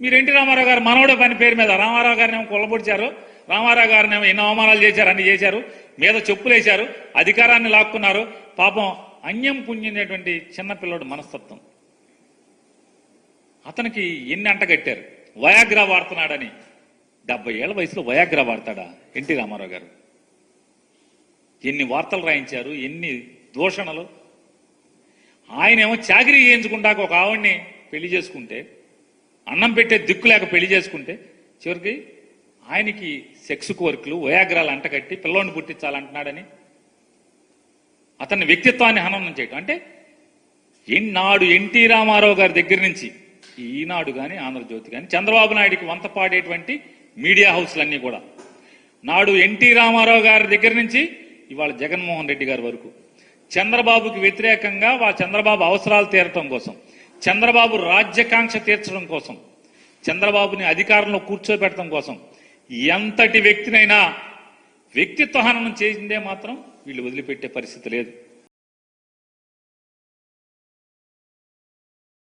మీరు ఎన్టీ రామారావు గారు మనవడ పని పేరు మీద రామారావు గారిని ఏమో కొల్లబొడిచారు. రామారావు గారిని ఏమో ఎన్నో అవమానాలు చేశారు అన్ని చేశారు. మీద చెప్పులేశారు అధికారాన్ని లాక్కున్నారు. పాపం అన్యం పుణ్యనేటువంటి చిన్నపిల్లడు మనస్తత్వం. అతనికి ఎన్ని అంటగట్టారు? వయాగ్రా వాడుతున్నాడని. డెబ్బై ఏళ్ళ వయసులో వయాగ్రా వాడతాడా ఎన్టీ రామారావు గారు? ఎన్ని వార్తలు రాయించారు ఎన్ని దూషణలు. ఆయనేమో చాకరీ చేయించుకుంటాక ఒక ఆవిడ్ని పెళ్ళి చేసుకుంటే అన్నం పెట్టే దిక్కు లేక పెళ్ళి చేసుకుంటే చివరికి ఆయనకి సెక్స్ కోరికలు వయాగ్రాలు అంటకట్టి పిల్లోని పుట్టించాలంటున్నాడని అతని వ్యక్తిత్వాన్ని హననం చేయటం. అంటే ఈనాడు ఎన్టీ రామారావు గారి దగ్గర నుంచి ఈనాడు కానీ ఆంధ్రజ్యోతి కానీ చంద్రబాబు నాయుడికి వంత పాడేటువంటి మీడియా హౌస్లన్నీ కూడా. నాడు ఎన్టీ రామారావు గారి దగ్గర నుంచి ఇవాళ జగన్మోహన్ రెడ్డి గారి వరకు. చంద్రబాబుకి వ్యతిరేకంగా వా చంద్రబాబు అవసరాలు తీరటం కోసం. చంద్రబాబు రాజ్యకాంక్ష తీర్చడం కోసం చంద్రబాబుని అధికారంలో కూర్చోబెట్టడం కోసం ఎంతటి వ్యక్తినైనా వ్యక్తిత్వ హననం చేసిందే మాత్రం వీళ్ళు వదిలిపెట్టే పరిస్థితి లేదు.